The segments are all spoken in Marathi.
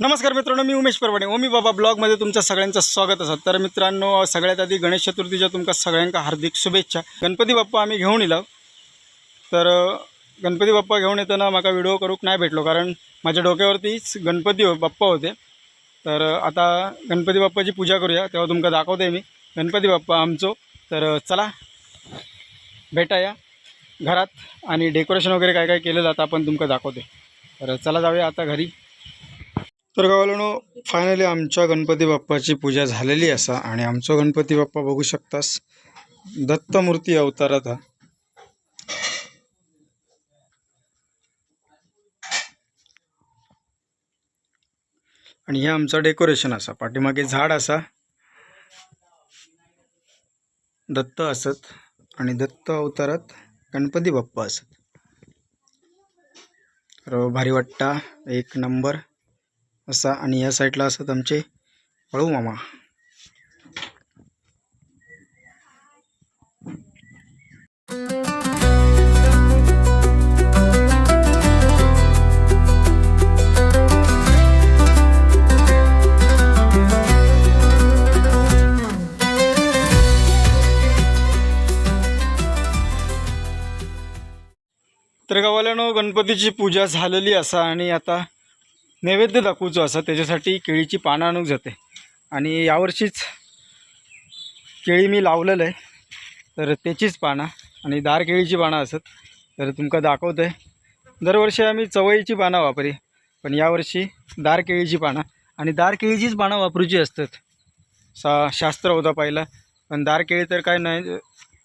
नमस्कार मित्रांनो मी उमेश परवाणे ओमी बाबा ब्लॉगमध्ये तुमचं सगळ्यांचं स्वागत असत तर मित्रांनो सगळ्यात आधी गणेश चतुर्थीच्या तुमका सगळ्यांका हार्दिक शुभेच्छा. गणपती बाप्पा आम्ही घेऊन येलो. तर गणपती बाप्पा घेऊन येताना माका व्हिडिओ करूक नाही भेटलो कारण माझ्या डोक्यावरतीच गणपती हो बाप्पा होते. तर आता गणपती बाप्पाची पूजा करूया तेव्हा तुमका दाखवते मी. गणपती बाप्पा आमचो. तर चला. भेटा या घरात आणि डेकोरेशन वगैरे काय काय केलं जातं आपण तुमका दाखवते तर चला जाऊया आता घरी. तर गावाला फायनली आमच्या गणपती बाप्पाची पूजा झालेली असा आणि आमचो गणपती बाप्पा बघू शकतास. दत्तमूर्ती अवतारात हा. आणि हे आमचं डेकोरेशन असा. पाठीमागे झाड असा. दत्त असत आणि दत्त अवतारात गणपती बाप्पा असत. तर भारी वाटता एक नंबर. असा आणि या साईडला असत आमचे पळू मामा. तर गावाल्यानं गणपतीची पूजा झालेली असा आणि आता नैवेद्य दाखवूचो असा त्याच्यासाठी केळीची पानं आणूक जाते. आणि यावर्षीच केळी मी लावलेलं आहे. तर त्याचीच पानं आणि दार केळीची पानं असत तर तुमका दाखवतं आहे दरवर्षी आम्ही चवळीची पानं वापरी पण यावर्षी दार केळीची पानं. आणि दार केळीचीच पानं वापरूची असतात. सा शास्त्र होता पहिला पण दार केळी तर काय नाही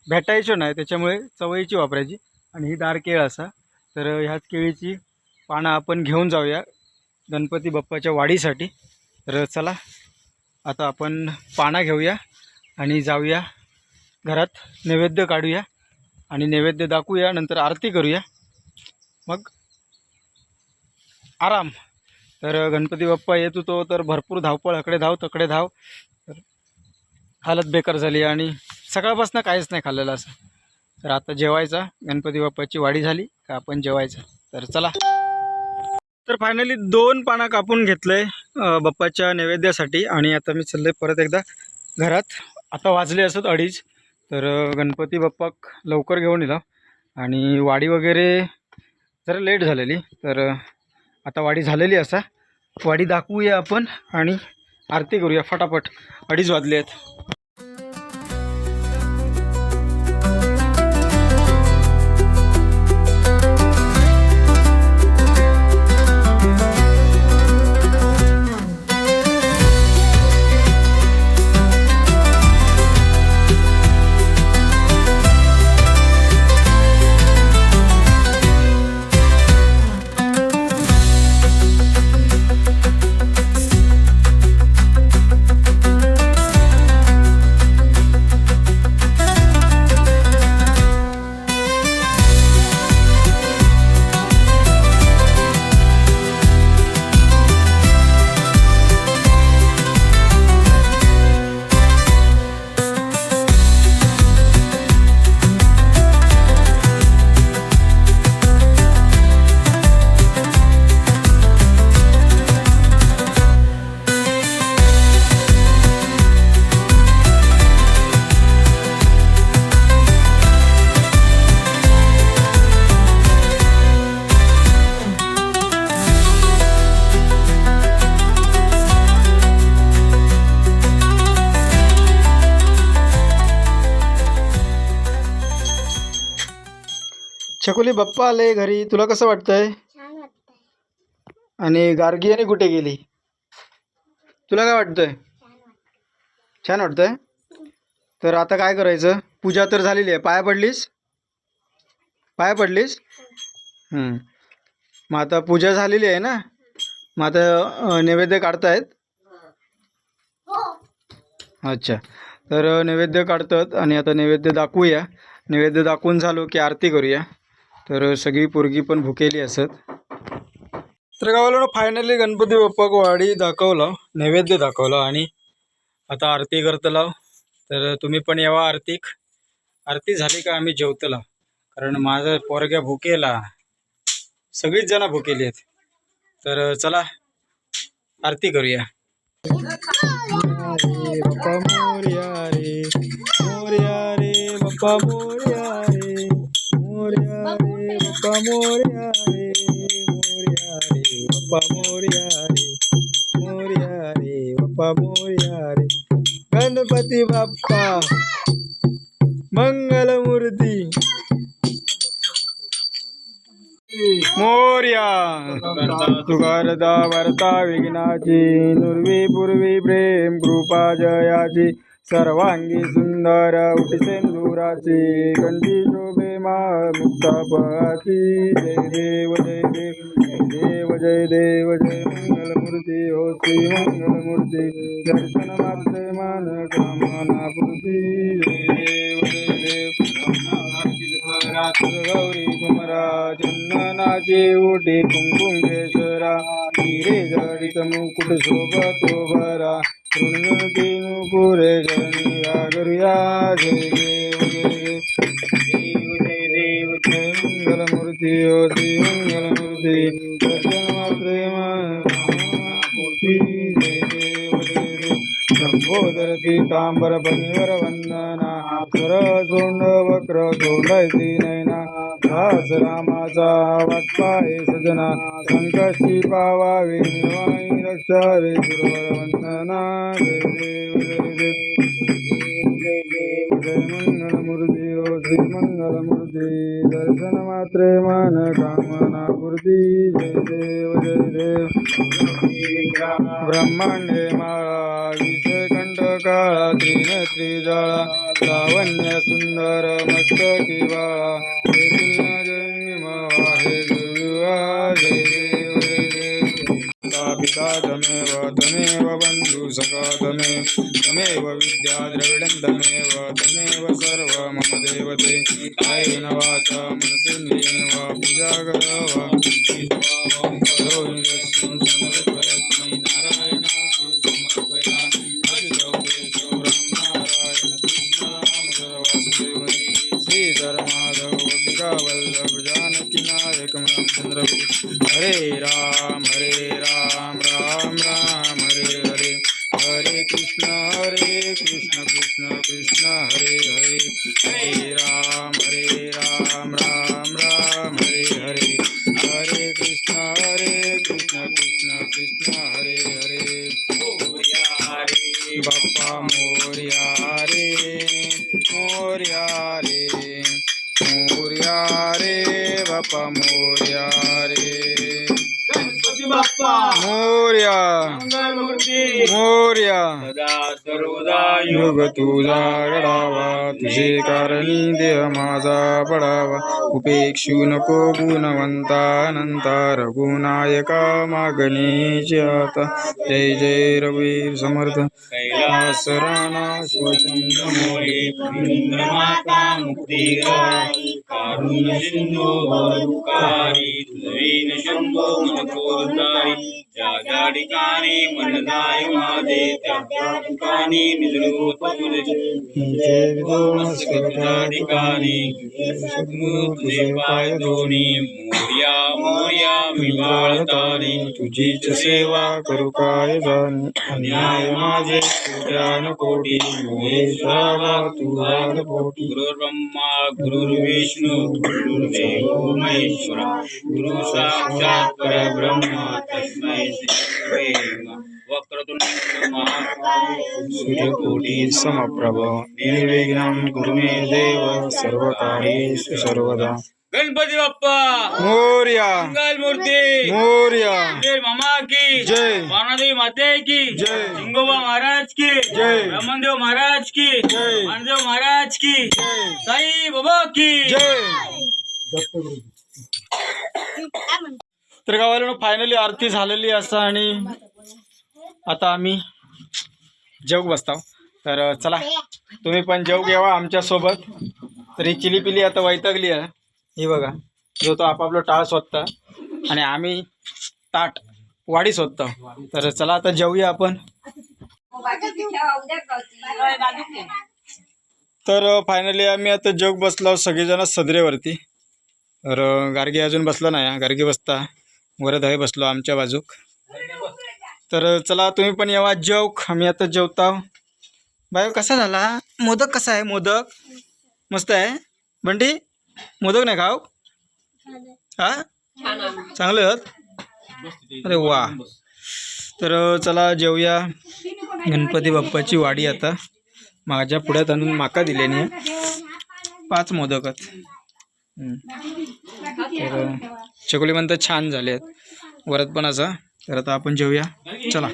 भेटायचं नाही त्याच्यामुळे चवळीची वापरायची. आणि ही दार केळ असा तर ह्याच केळीची पानं आपण घेऊन जाऊया. गणपती बाप्पाच्या वाढीसाठी. तर चला आता आपण पाना घेऊया आणि जाऊया घरात नैवेद्य काढूया आणि नैवेद्य दाखवूया नंतर आरती करूया. मग आराम. तर गणपती बाप्पा येत होतो तर भरपूर धावपळ अकडे धाव तकडे धाव. तर हालत बेकार झाली आणि सकाळपासून काहीच नाही खाल्लेलं असं. तर आता जेवायचा गणपती बाप्पाची वाढी झाली का आपण जेवायचं. तर चला. तर फायनली दोन पानं कापून घेतलंय बाप्पाच्या नैवेद्यासाठी. आणि आता मी चाललोय परत एकदा घरात. आता वाजले असत अडीच. तर गणपती बाप्पाक लवकर घेऊन येला. आणि वाडी वगैरे जरा लेट झालेली. तर आता वाडी झालेली असा. वाडी दाखवूया आपण आणि आरती करूया फटाफट. अडीच वाजले आहेत. छकुली बाप्पा आले घरी. तुला कसं वाटतंय? आणि गार्गी आणि कुठे गेली? तुला काय वाटतंय? छान वाटतंय. तर आता काय करायचं? पूजा तर झालेली आहे. पाया पडलीस? पाया पडलीस. मग आता पूजा झालेली आहे ना? मग आता नैवेद्य काढतायत? हो. अच्छा. तर नैवेद्य काढतात आणि आता नैवेद्य दाखवूया. नैवेद्य दाखवून झालो की आरती करूया. तर सगळी पोरगी पण भुकेली असत. तर गावाला फायनली गणपती बाप्पाक वाडी दाखवलं नैवेद्य दाखवलं आणि आता आरती करतला. तर तुम्ही पण यावा आरतीक. आरती झाली का आम्ही जेवतला. कारण माझा पोरग्या भुकेला. सगळीच जण भुकेली आहेत. तर चला आरती करूया. रे बाप्पा रे. मोर्या रे बाप्पा बाप्पा मोरया रे मोरया रे बाप्पा मोरया रे मोरया रे बाप्पा मोरया रे गणपती बाप्पा मंगलमूर्ती मोर्या सुखरदा वार्ता विघ्नाची नुर्वी पूर्वी प्रेम कृपा जयाची सर्वांगी सुंदर उठसेंदुराची कंठी शोभे मा मुक्तापळाची जय देव जय देव जय देव जय देव जय मंगलमूर्ती हो श्री मंगलमूर्ती. दर्शन मात्र मान कामना पूर्ती. जय देव जय देव. गौरी कुमरा चंदनाचे उठी कुंकुम केशरा. हिरे जडित मुकुट शोभतो भरा. पुण्यते पुरे जनी करूया जय देव जय देव जय देव जय मंगलमूर्ती ओ श्री मंगलमूर्ती दर्शन मात्रे मूर्ती जय देव जय देव लंबोदर पीतांबर पनिवर वंदना कर सोंड वक्र सोंडायची नैना दास रामाचा वाटपाय सजना. संकष्टी पावावे निर्वाणी रक्षावे गुरुवर वंदना. जय देव जय देव जय. देव जय ओ श्री मंगलमूर्ती दर्शन मात्रे मन कामना पूर्ती. जय देव जय देव. ब्रह्मांडे माळा विषकंठ काळा त्रिनेत्री जाळा लावण्य सुंदर मस्तकी बाळा. पिता तमेव तमेव बन्धु सखा तमे तमेव विद्या द्रविडं तमेव तमेव सर्व मम देवते। कायेन वाचा मनसेन्द्रियेण वा पूजा करवा रामचंद्र हरे राम हरे राम राम राम हरे हरे हरे कृष्ण हरे कृष्ण कृष्ण कृष्ण हरे हरे हरे राम हरे राम राम राम हरे हरे हरे कृष्ण हरे कृष्ण कृष्ण कृष्ण हरे हरे। बाप्पा मोरया बाप्पा बाप्पा. मोरया. मंगलमूर्ती. मोरया. सदा सर्वदा योग तुझा रडावा. तुझे कारणी देह माझा पडावा. उपेक्षू नको गुणवंता अनंता. रघुनायका मागणीची आता. जय जय रवीर समर्थ. कैलास राणा शिवचंद्र मोरे फणींद्र माता मुक्ती सिंधू దేవేన శంభో మన కోరుతాయి జాగాడి కానీ మన దాయమాదే తగ్గాడు కానీ నిధులు కానీ ధోని मोर्या मोर्या मी तुझीच सेवा करू काय जाणे? अन्याय माझे कोट्यान कोटी मोहेश्वरा तुझा पोटी. गुरुर्ब्रह्मा गुरुर्विष्णू गुरुर्देव महेश्वरा. गुरु साक्षात परब्रह्म तस्मै श्री नमः. वक्रतुंड महाकाय सूर्यकोटी समप्रभ निर्विघ्नं कुरु मे देव सर्वकार्येषु सर्वदा. गणपती बाप्पा! मोर्या! मंगल मूर्ती! मोर्या! जय मामा की! जय. वाणादेवी माते की! जय. सिंगोबा महाराज की! जय. ब्रह्मदेव महाराज की! जय. वाणदेव महाराज की! जय. साई बाबा की! जय! तर गावाला फायनली आरती झालेली असं आणि आता आम्ही जेवू बसताव. तर चला तुम्ही पण जेव घ्यावा आमच्यासोबत. तर ही चिली पिली आता वैतागली आहे. हे बघा जो तो आपापलं टाळ स्वतः आणि आम्ही ताट वाडी स्वतः तर चला आता जेऊया आपण. तर फायनली आम्ही आता जग बसलो सगळेजण सदरेवरती. तर गार्गी अजून बसला नाही गार्गी बसता वरद आहे बसलो आमच्या बाजूक. तर चला तुम्ही पण येवा जेवक. आम्ही आता जेवता बाय कसा झाला? मोदक कसा आहे? मोदक? मस्त आहे? बंडी मोदक नाही खाऊ? हा? चांगले आहेत? अरे वा. तर चला जेवूया गणपती बाप्पाची वाडी आता. माझ्या पुढ्यात आणून माका दिल्याने पाच मोदक आहेत. तर चकोली म्हणतात छान झाले आहेत वरत पण असा. तर आता आपण जेवूया चला.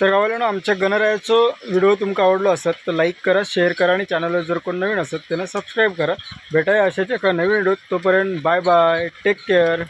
तर गावाला आमच्या गणरायाचो व्हिडिओ तुमका आवडलो असत तर लाईक करा शेअर करा आणि चॅनलवर जर कोण नवीन असत त्यांना सबस्क्राईब करा. भेटाया अशाच एका नवीन व्हिडिओ तोपर्यंत बाय बाय टेक केअर